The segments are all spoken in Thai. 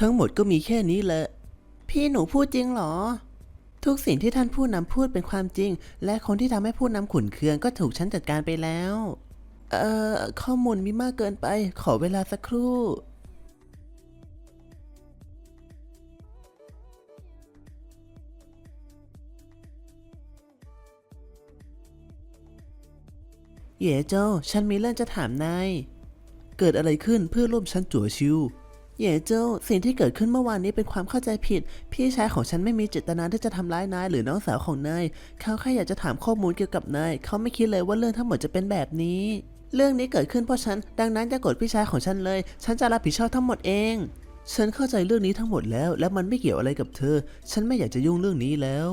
ทั้งหมดก็มีแค่นี้แหละ พี่หนูพูดจริงเหรอ ทุกสิ่งที่ท่านผู้นำพูดเป็นความจริง และคนที่ทำให้ผู้นำขุนเคืองก็ถูกฉันจัดการไปแล้ว เอ่อ ข้อมูลมีมากเกินไป ขอเวลาสักครู่ เย่โจฉันมีเรื่องจะถามนาย เกิดอะไรขึ้นเพื่อร่วมชั้นจั่วชิว เย่โจสิ่งที่เกิดขึ้นเมื่อวานนี้เป็นความเข้าใจผิด พี่ชายของฉันไม่มีเจตนาที่จะทำร้ายนายหรือน้องสาวของนายเขาแค่อยากจะถามข้อมูลเกี่ยวกับนายเขาไม่คิดเลยว่าเรื่องทั้งหมดจะเป็นแบบนี้ เรื่องนี้เกิดขึ้นเพราะฉัน ดังนั้นอย่าโกรธพี่ชายของฉันเลย ฉันจะรับผิดชอบทั้งหมดเอง ฉันเข้าใจเรื่องนี้ทั้งหมดแล้ว และมันไม่เกี่ยวอะไรกับเธอ ฉันไม่อยากจะยุ่งเรื่องนี้แล้ว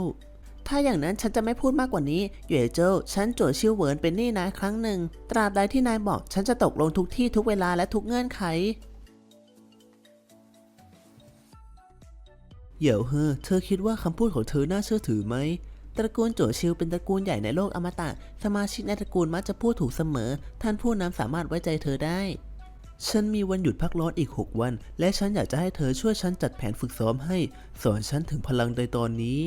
ถ้าอย่างนั้นฉันจะไม่พูดมากกว่านี้เย่เจ้าฉันโจวชิวเหวินเป็นหนี้นายครั้งหนึ่ง ตราบใดที่นายบอก ฉันจะตกลงทุกที่ทุกเวลาและทุกเงื่อนไข เหยวเฮอเธอคิดว่าคำพูดของเธอน่าเชื่อถือไหมตระกูลโจชิวเป็นตระกูลใหญ่ในโลกอมตะ สมาชิกในตระกูลมักจะพูดถูกเสมอ ท่านผู้นำสามารถไว้ใจเธอได้ ฉันมีวันหยุดพักร้อนอีก 6 วัน และฉันอยากจะให้เธอช่วยฉันจัดแผนฝึกซ้อมให้ สอนฉันถึงพลังในตอนนี้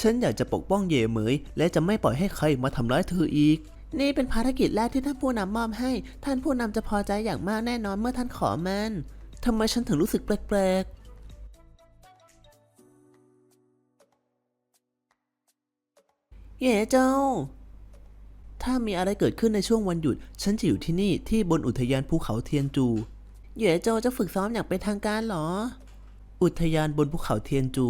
ฉันอยากจะปกป้องเย่เหมย และจะไม่ปล่อยให้ใครมาทำร้ายเธออีก นี่เป็นภารกิจแรกที่ท่านผู้นำมอบให้ ท่านผู้นำจะพอใจอย่างมากแน่นอนเมื่อท่านขอมันทำไมฉันถึงรู้สึกแปลกๆ เย่เจ้า ถ้ามีอะไรเกิดขึ้นในช่วงวันหยุด ฉันจะอยู่ที่นี่ที่บนอุทยานภูเขาเทียนจู เย่เจ้าจะฝึกซ้อมอย่างเป็นทางการเหรอ อุทยานบนภูเขาเทียนจู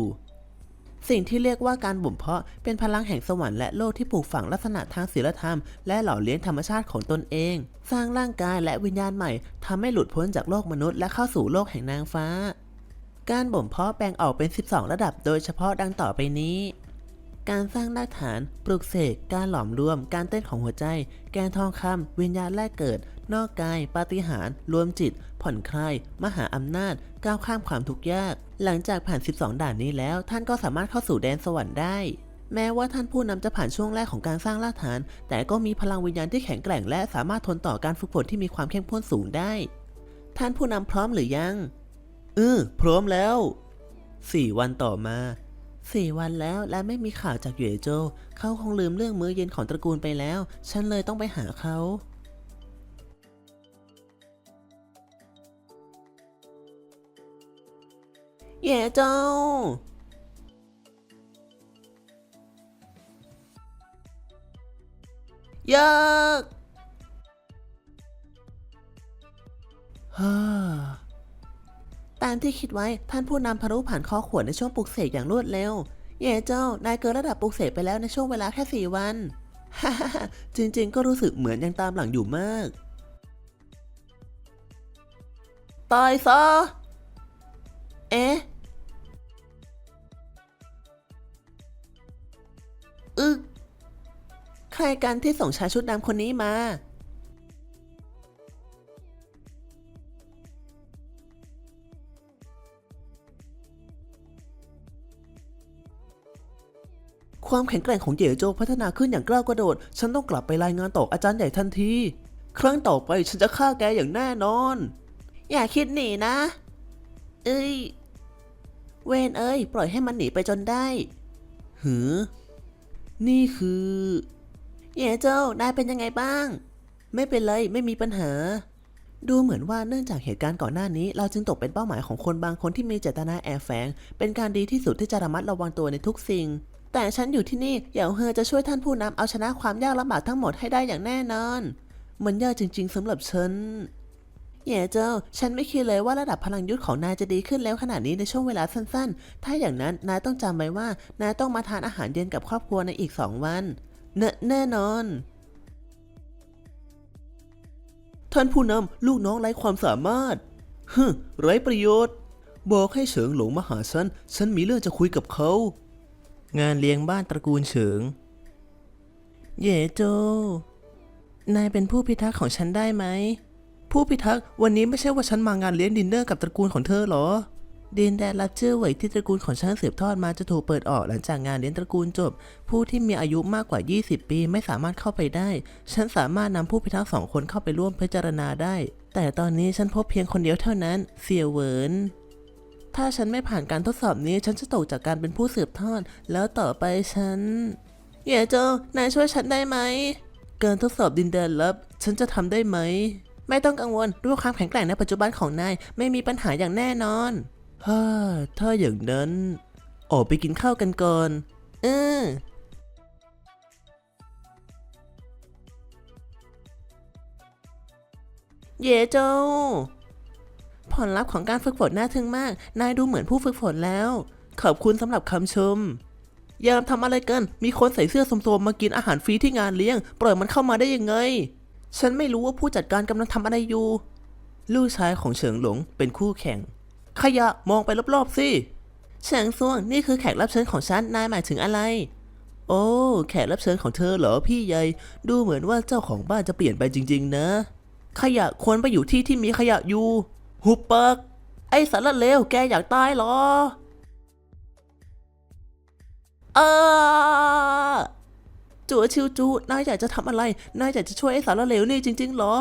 สิ่งที่เรียกว่าการบ่มเพาะเป็นพลังแห่งสวรรค์และโลกที่ปลูกฝังลักษณะทางศีลธรรม และหล่อเลี้ยงธรรมชาติของตนเอง สร้างร่างกายและวิญญาณใหม่ทำให้หลุดพ้นจากโลกมนุษย์และเข้าสู่โลกแห่งนางฟ้า การบ่มเพาะแบ่งออกเป็น 12 ระดับ โดยเฉพาะดังต่อไปนี้ การสร้างรากฐาน ปลุกเสก การหลอมรวม การเต้นของหัวใจ แกนทองคำวิญญาณแรกเกิด นอกกาย ปาฏิหาริย์รวมจิต ผ่อนคลาย มหาอำนาจ ก้าวข้ามความทุกข์ยาก หลังจากผ่าน 12 ด่านนี้แล้ว ท่านก็สามารถเข้าสู่แดนสวรรค์ได้ แม้ว่าท่านผู้นำจะผ่านช่วงแรกของการสร้างรากฐาน แต่ก็มีพลังวิญญาณที่แข็งแกร่ง และสามารถทนต่อการฝึกฝนที่มีความเข้มข้นสูงได้ ท่านผู้นำพร้อมหรือยังเออพร้อมแล้วสี่วันต่อมา สี่วันแล้วและไม่มีข่าวจากเหย่โจ เขาคงลืมเรื่องมื้อเย็นของตระกูลไปแล้ว ฉันเลยต้องไปหาเขาเหย่โจวเยกฮ่า ตามที่คิดไว้ท่านผู้นำพารุผ่านคอขวดในช่วงปลุกเสกอย่างรวดเร็ว เย่เจ้านายเกินระดับปลุกเสกไปแล้วในช่วงเวลาแค่สี่วันฮ่าจริงๆ ก็รู้สึกเหมือนยังตามหลังอยู่มาก ตายซะ เอ๊ะ อึกใครกันที่ส่งชายชุดดำคนนี้มา ความแข็งแกร่งของเย่โจพัฒนาขึ้นอย่างก้าวกระโดด ฉันต้องกลับไปรายงานต่ออาจารย์ใหญ่ทันที ครั้งต่อไปฉันจะฆ่าแกอย่างแน่นอน อย่าคิดหนีนะ เอ้ย เวนเอ้ย ปล่อยให้มันหนีไปจนได้หือ นี่คือเย่โจนายเป็นยังไงบ้าง ไม่เป็นไร ไม่มีปัญหาดูเหมือนว่าเนื่องจากเหตุการณ์ก่อนหน้านี้ เราจึงตกเป็นเป้าหมายของคนบางคนที่มีเจตนาแอบแฝง เป็นการดีที่สุดที่จะระมัดระวังตัวในทุกสิ่ง แต่ฉันอยู่ที่นี่เหยาเฮอจะช่วยท่านผู้นำเอาชนะความยากลำบากทั้งหมดให้ได้อย่างแน่นอน มันยากจริง ๆสำหรับฉันเหย่เจ้า ฉันไม่คิดเลยว่าระดับพลังยุทธของนายจะดีขึ้นแล้วขนาดนี้ในช่วงเวลาสั้นๆ ถ้าอย่างนั้นนายต้องจำไว้ว่านายต้องมาทานอาหารเย็นกับครอบครัวในอีกสองวันเนแน่นอน ท่านผู้นำลูกน้องไร้ความสามารถฮึไร้ประโยชน์ บอกให้เฉิงหลงมาหาฉัน ฉันมีเรื่องจะคุยกับเขา งานเลี้ยงบ้านตระกูลเฉิง เย่โจ นายเป็นผู้พิทักษ์ของฉันได้ไหม ผู้พิทักษ์วันนี้ไม่ใช่ว่าฉันมางานเลี้ยงดินเนอร์กับตระกูลของเธอหรอ ดินแดนรับเชื่อเหวที่ตระกูลของฉันสืบทอดมาจะถูกเปิดออกหลังจากงานเลี้ยงตระกูลจบ ผู้ที่มีอายุมากกว่า 20 ปีไม่สามารถเข้าไปได้ ฉันสามารถนำผู้พิทักษ์สองคนเข้าไปร่วมพิจารณาได้ แต่ตอนนี้ฉันพบเพียงคนเดียวเท่านั้น เสี่ยเหวิน ถ้าฉันไม่ผ่านการทดสอบนี้ ฉันจะตกจากการเป็นผู้สืบทอด แล้วต่อไปฉันเย่โจนายช่วยฉันได้ไหม การทดสอบดินแดนลับ ฉันจะทำได้ไหม ไม่ต้องกังวลด้วยความแข็งแกร่งในปัจจุบันของนาย ไม่มีปัญหาอย่างแน่นอนฮ่าถ้าอย่างนั้น ออกไปกินข้าวกันก่อนเออเย่โจผ ลลัพธ์ของการฝึกฝนน่าทึ่งมาก นายดูเหมือนผู้ฝึกฝนแล้ว ขอบคุณสำหรับคำชม ยามทำอะไรกัน มีคนใส่เสื้อสมๆมากินอาหารฟรีที่งานเลี้ยง ปล่อยมันเข้ามาได้ยังไง ฉันไม่รู้ว่าผู้จัดการกำลังทำอะไรอยู่ ลูกชายของเฉิงหลงเป็นคู่แข่ง ขยะมองไปรอบๆสิ เฉิงซวงนี่คือแขกรับเชิญของฉัน นายหมายถึงอะไรโอ้ แขกรับเชิญของเธอเหรอพี่ใหญ่ ดูเหมือนว่าเจ้าของบ้านจะเปลี่ยนไปจริง ๆ นะ ขยะควรไปอยู่ที่ที่มีขยะอยู่ หุบปากไอสารเลวแกอยากตายเหรอ เออจัวชิวจูนายอยากจะทำอะไร นายอยากจะช่วยไอสารเลวนี่จริง ๆ เหรอ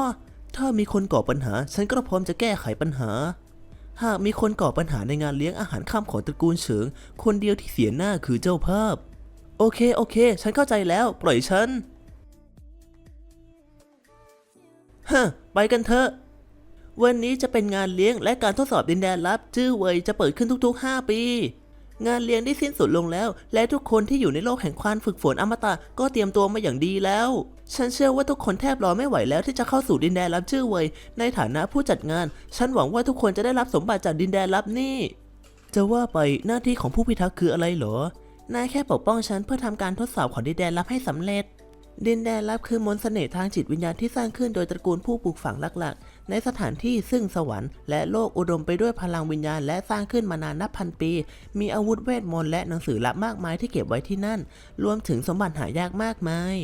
ถ้ามีคนก่อปัญหา ฉันก็พร้อมจะแก้ไขปัญหา หากมีคนก่อปัญหาในงานเลี้ยงอาหารค่ำของตระกูลเฉิง คนเดียวที่เสียหน้าคือเจ้าภาพ โอเคโอเค ฉันเข้าใจแล้ว ปล่อยฉันฮะไปกันเถอะ วันนี้จะเป็นงานเลี้ยงและการทดสอบดินแดนลับ ชื่อเวยจะเปิดขึ้นทุกๆ 5 ปี งานเลี้ยงได้สิ้นสุดลงแล้ว และทุกคนที่อยู่ในโลกแห่งความฝึกฝนอมตะก็เตรียมตัวมาอย่างดีแล้ว ฉันเชื่อว่าทุกคนแทบรอไม่ไหวแล้วที่จะเข้าสู่ดินแดนลับชื่อเวย ในฐานะผู้จัดงาน ฉันหวังว่าทุกคนจะได้รับสมบัติจากดินแดนลับนี่ จะว่าไปหน้าที่ของผู้พิทักษ์คืออะไรเหรอนายแค่ปกป้องฉันเพื่อทำการทดสอบของดินแดนลับให้สำเร็จดินแดนลับคือมนต์เสน่ห์ทางจิตวิญญาณที่สร้างขึ้นโดยตระกูลผู้ปลูกฝังหลัก ในสถานที่ซึ่งสวรรค์และโลกอุดมไปด้วยพลังวิญญาณ และสร้างขึ้นมานานนับพันปี มีอาวุธเวทมนต์และหนังสือลับมากมายที่เก็บไว้ที่นั่น รวมถึงสมบัติหายากมากมาย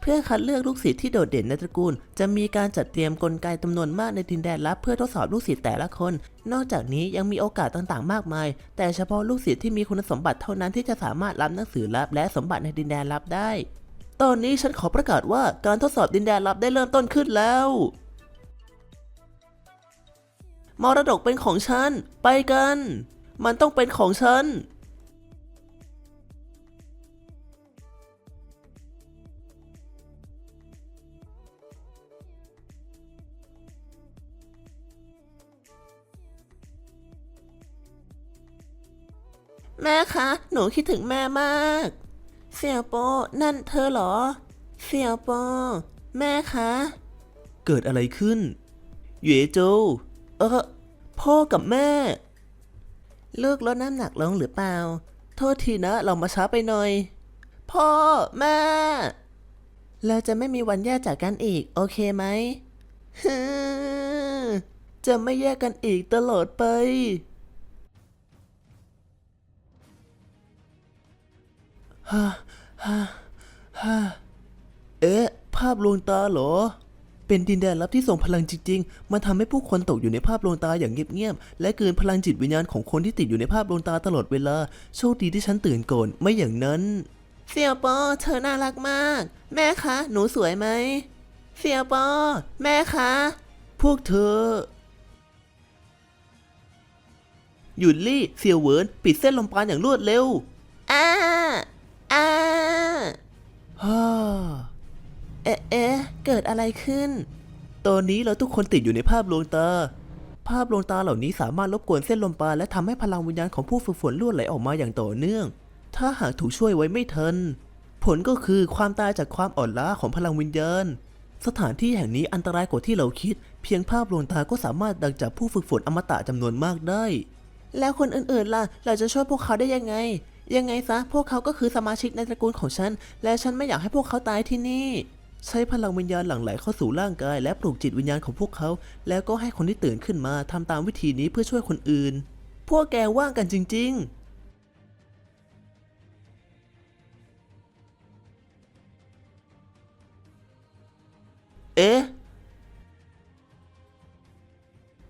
เพื่อคัดเลือกลูกศิษย์ที่โดดเด่นในตระกูล จะมีการจัดเตรียมกลไกจำนวนมากในดินแดนลับเพื่อทดสอบลูกศิษย์แต่ละคน นอกจากนี้ยังมีโอกาสต่างๆ มากมาย แต่เฉพาะลูกศิษย์ที่มีคุณสมบัติเท่านั้นที่จะสามารถรับหนังสือลับและสมบัติในดินแดนลับได้ ตอนนี้ฉันขอประกาศว่าการทดสอบดินแดนลับได้เริ่มต้นขึ้นแล้ว มรดกเป็นของฉัน ไปกัน มันต้องเป็นของฉัน แม่คะ หนูคิดถึงแม่มาก เสี่ยวโป นั่นเธอเหรอ เสี่ยวโป แม่คะ เกิดอะไรขึ้น เหย่โจว เออ พ่อกับแม่ ลูกลดน้ำหนักลงหรือเปล่า โทษทีนะเรามาช้าไปหน่อย พ่อ แม่ เราจะไม่มีวันแยกจากกันอีก โอเคไหมฮึจะไม่แยกกันอีกตลอดไป ฮ่าฮ่าฮ่าเอ๊ะ ภาพลวงตาเหรอ เป็นดินแดนลับที่ส่งพลังจริงๆ มันทำให้ผู้คนตกอยู่ในภาพลวงตาอย่างเงียบๆ และเกินพลังจิตวิญญาณของคนที่ติดอยู่ในภาพลวงตาตลอดเวลา โชคดีที่ฉันตื่นก่อน ไม่อย่างนั้นเสี่ยวปอเธอน่ารักมาก แม่คะ หนูสวยไหมเสี่ยวปอ แม่คะ พวกเธอ หยุดลี่เสี่ยวเหวินปิดเส้นลมปราณอย่างรวดเร็วอ้าอ้าฮ่า อ๊ะเอ๊ะเกิดอะไรขึ้น ตอนนี้เราทุกคนติดอยู่ในภาพลวงตา ภาพลวงตาเหล่านี้สามารถรบกวนเส้นลมปราณและทำให้พลังวิญญาณของผู้ฝึกฝนล่วนไหลออกมาอย่างต่อเนื่อง ถ้าหากถูกช่วยไว้ไม่ทัน ผลก็คือความตายจากความอ่อนล้าของพลังวิญญาณ สถานที่แห่งนี้อันตรายกว่าที่เราคิด เพียงภาพลวงตาก็สามารถดักจับผู้ฝึกฝนอมตะจำนวนมากได้ แล้วคนอื่นๆล่ะ เราจะช่วยพวกเขาได้ยังไงยังไงซะพวกเขาก็คือสมาชิกในตระกูลของฉัน และฉันไม่อยากให้พวกเขาตายที่นี่ ใช้พลังวิญญาณหลั่งไหลเข้าสู่ร่างกาย และปลุกจิตวิญญาณของพวกเขา แล้วก็ให้คนที่ตื่นขึ้นมาทำตามวิธีนี้เพื่อช่วยคนอื่น พวกแกว่างกันจริง ๆเอ๊ะ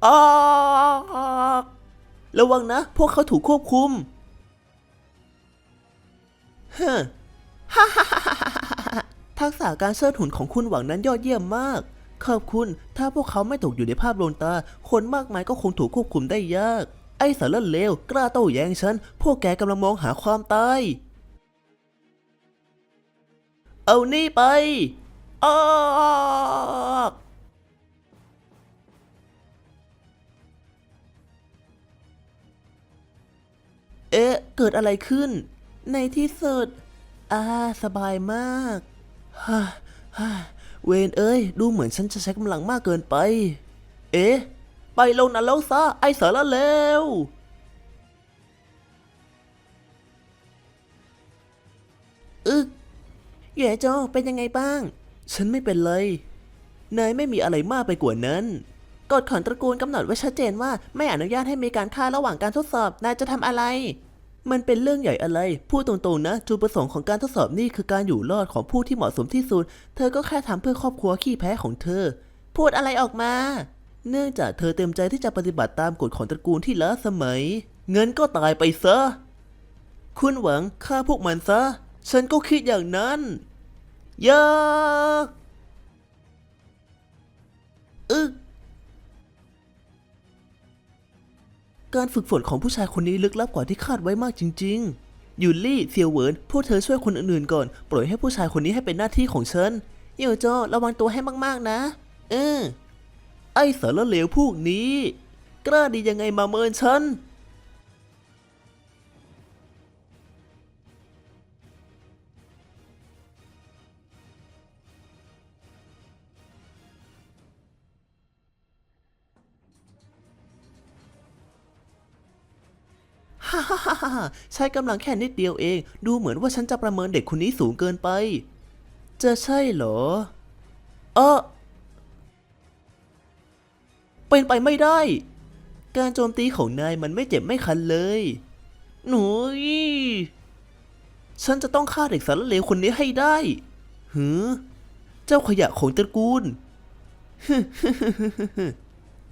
ออกระวังนะ พวกเขาถูกควบคุมฮะ ทักษะการเชิดหุ่นของคุณหวังนั้นยอดเยี่ยมมาก ขอบคุณ ถ้าพวกเขาไม่ตกอยู่ในภาพลวงตา คนมากมายก็คงถูกควบคุมได้ยาก ไอ้สารเลวกล้าโต้แย้งฉัน พวกแกกำลังมองหาความตาย เอานี่ไปออกเอ๊ะ เกิดอะไรขึ้น ในที่สุด อ่า สบายมาก ฮ่าฮ่าเวนเอ้ย ดูเหมือนฉันจะใช้กำลังมากเกินไป เอ๊ะ ไปลงนรกซะ ไอ้สารเลวอึกแย่โจเป็นยังไงบ้าง ฉันไม่เป็นเลย นายไม่มีอะไรมากไปกว่านั้น กฎของตระกูลกำหนดไว้ชัดเจนว่าไม่อนุญาตให้มีการฆ่าระหว่างการทดสอบ นายจะทำอะไร มันเป็นเรื่องใหญ่อะไร พูดตรงๆนะ จุดประสงค์ของการทดสอบนี่คือการอยู่รอดของผู้ที่เหมาะสมที่สุด เธอก็แค่ทำเพื่อครอบครัวขี้แพ้ของเธอ พูดอะไรออกมา เนื่องจากเธอเต็มใจที่จะปฏิบัติตามกฎของตระกูลที่ล้าสมัย เงินก็ตายไปซะ คุณหวังฆ่าพวกมันซะ ฉันก็คิดอย่างนั้นยากอึก การฝึกฝนของผู้ชายคนนี้ลึกลับกว่าที่คาดไว้มากจริง ๆยูลี่เซียวเหวินพวกเธอช่วยคนอื่นๆก่อน ปล่อยให้ผู้ชายคนนี้ให้เป็นหน้าที่ของฉันเยวโจระวังตัวให้มากๆนะ เออไอ้สารเลวพวกนี้ กล้าดียังไงมาเมินฉัน ใช้กำลังแค่นิดเดียวเอง ดูเหมือนว่าฉันจะประเมินเด็กคนนี้สูงเกินไป จะใช่เหรอ เออเป็นไปไม่ได้ การโจมตีของนายมันไม่เจ็บไม่คันเลย หนูยฉันจะต้องฆ่าเด็กสารเลวคนนี้ให้ได้หือ เจ้าขยะของตระกูล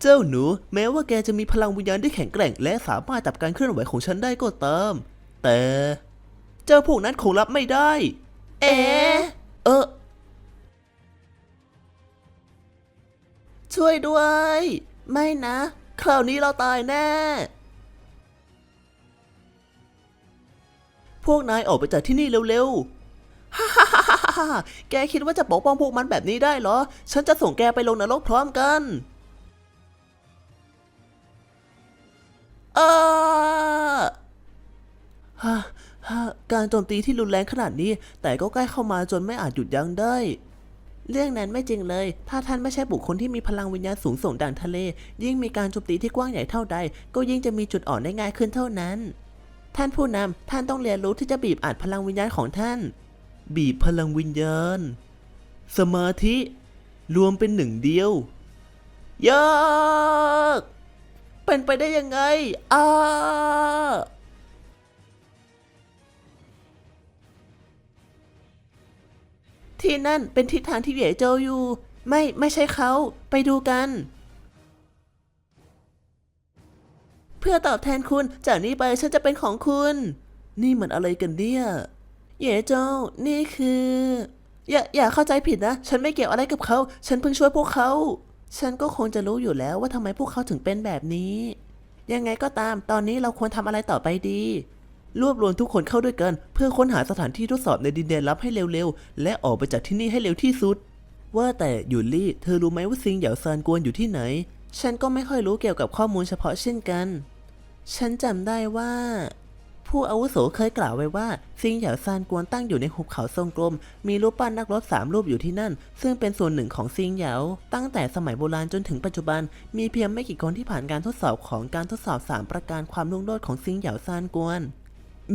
เจ้าหนู แม้ว่าแกจะมีพลังวิญญาณที่แข็งแกร่ง และสามารถจับการเคลื่อนไหวของฉันได้ก็ตาม แต่ เจ้าพวกนั้นคงรับไม่ได้ เอ๋เออช่วยด้วย ไม่นะ คราวนี้เราตายแน่ พวกนายออกไปจากที่นี่เร็วๆฮ่าฮ่าฮ่าฮ่าฮ่าแกคิดว่าจะปกป้องพวกมันแบบนี้ได้เหรอ ฉันจะส่งแกไปลงนรกพร้อมกัน เออฮ่าฮ่าการโจมตีที่รุนแรงขนาดนี้ แต่ก็ใกล้เข้ามาจนไม่อาจหยุดยั้งได้ เรื่องนั้นไม่จริงเลย ถ้าท่านไม่ใช่บุคคลที่มีพลังวิญญาณสูงส่งดังทะเล ยิ่งมีการโจมตีที่กว้างใหญ่เท่าใด ก็ยิ่งจะมีจุดอ่อนได้ง่ายขึ้นเท่านั้น ท่านผู้นำท่านต้องเรียนรู้ที่จะบีบอัดพลังวิญญาณของท่าน บีบพลังวิญญาณ สมาธิ รวมเป็นหนึ่งเดียวยาก เป็นไปได้ยังไงอ้าที่นั่นเป็นทิศทางที่เหย่เจาอยู่ ไม่ไม่ใช่เขาไปดูกัน เพื่อตอบแทนคุณจากนี้ไปฉันจะเป็นของคุณ นี่เหมันอะไรกันเนี่ยเหย่เจ้านี่คือ อย่าอย่าเข้าใจผิดนะ ฉันไม่เกี่ยวอะไรกับเขา ฉันเพิ่งช่วยพวกเขา ฉันก็คงจะรู้อยู่แล้วว่าทำไมพวกเขาถึงเป็นแบบนี้ ยังไงก็ตามตอนนี้เราควรทำอะไรต่อไปดี รวบรวมทุกคนเข้าด้วยกัน เพื่อค้นหาสถานที่ทดสอบในดินแดนลับให้เร็วๆ และออกไปจากที่นี่ให้เร็วที่สุด ว่าแต่หยุนลี่ เธอรู้ไหมว่าซิงเหยาซานกวนอยู่ที่ไหน ฉันก็ไม่ค่อยรู้เกี่ยวกับข้อมูลเฉพาะเช่นกัน ฉันจำได้ว่า ผู้อาวุโสเคยกล่าวไว้ว่าซิงเหยาซานกวนตั้งอยู่ในหุบเขาทรงกลม มีรูปปั้นนักรบสามรูปอยู่ที่นั่น ซึ่งเป็นส่วนหนึ่งของซิงเหยา ตั้งแต่สมัยโบราณจนถึงปัจจุบัน มีเพียงไม่กี่คนที่ผ่านการทดสอบของการทดสอบสามประการความรุ่งโรจน์ของซิงเหยาซานกวน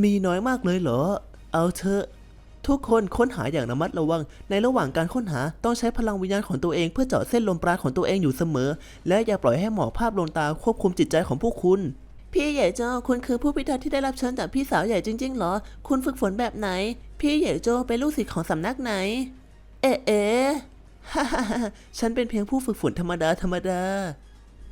มีน้อยมากเลยเหรอ เอาเถอะทุกคนค้นหาอย่างระมัดระวัง ในระหว่างการค้นหาต้องใช้พลังวิญญาณของตัวเองเพื่อเจาะเส้นลมปราณของตัวเองอยู่เสมอ และอย่าปล่อยให้หมอกภาพลวงตาควบคุมจิตใจของพวกคุณ พี่ใหญ่โจคุณคือผู้พิทักษ์ที่ได้รับเชิญจากพี่สาวใหญ่จริงๆเหรอ คุณฝึกฝนแบบไหน พี่ใหญ่โจเป็นลูกศิษย์ของสำนักไหน เอ๊ะเอ๊ะฮ่าฮ่าฉันเป็นเพียงผู้ฝึกฝนธรรมดาธรรมดา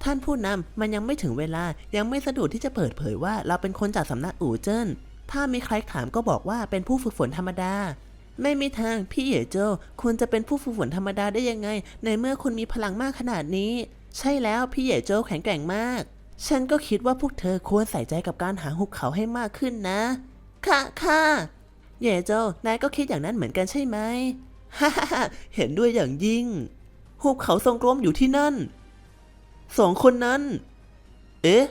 ท่านผู้นำมันยังไม่ถึงเวลา ยังไม่สะดวกที่จะเปิดเผยว่าเราเป็นคนจากสำนักอู่เจิ้น ถ้ามีใครถามก็บอกว่าเป็นผู้ฝึกฝนธรรมดา ไม่มีทาง พี่เหย่โจคุณจะเป็นผู้ฝึกฝนธรรมดาได้ยังไง ในเมื่อคุณมีพลังมากขนาดนี้ ใช่แล้วพี่เหย่โจแข็งแกร่งมาก ฉันก็คิดว่าพวกเธอควรใส่ใจกับการหาหุบเขาให้มากขึ้นนะ ค่ะค่ะเย่โจนายก็คิดอย่างนั้นเหมือนกันใช่ไหมฮ่าฮ่าเห็นด้วยอย่างยิ่ง หุบเขาทรงกลมอยู่ที่นั่น สองคนนั้น เอ๊ะ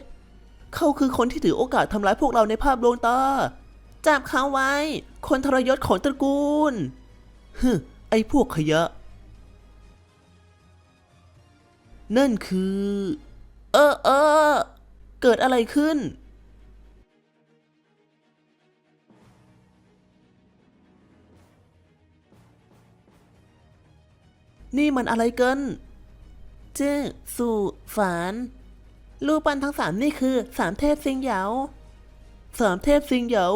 เขาคือคนที่ถือโอกาสทำร้ายพวกเราในภาพลวงตา จับเขาไว้ คนทรยศของตระกูลฮึไอ้พวกขยะ นั่นคือ เออเออ เกิดอะไรขึ้น นี่มันอะไรกันจื้อสู่ฝานรูปปั้นทั้งสามนี่คือสามเทพซิงเหยาสามเทพซิงเหยา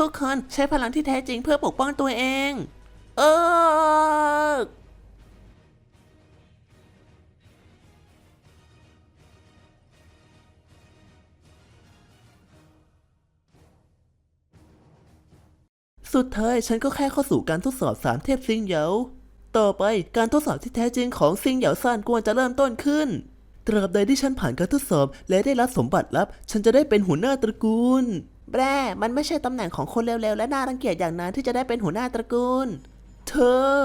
ทุกคนใช้พลังที่แท้จริงเพื่อปกป้องตัวเอง เออสุดท้ายฉันก็แค่เข้าสู่การทดสอบสามเทพซิงเหยาต่อไปการทดสอบที่แท้จริงของซิงเหยาซานกวนจะเริ่มต้นขึ้น ตราบใดที่ฉันผ่านการทดสอบและได้รับสมบัติลับ ฉันจะได้เป็นหัวหน้าตระกูล แบรมันไม่ใช่ตำแหน่งของคนเร็วๆ และน่ารังเกียจอย่างนั้นที่จะได้เป็นหัวหน้าตระกูล เธอ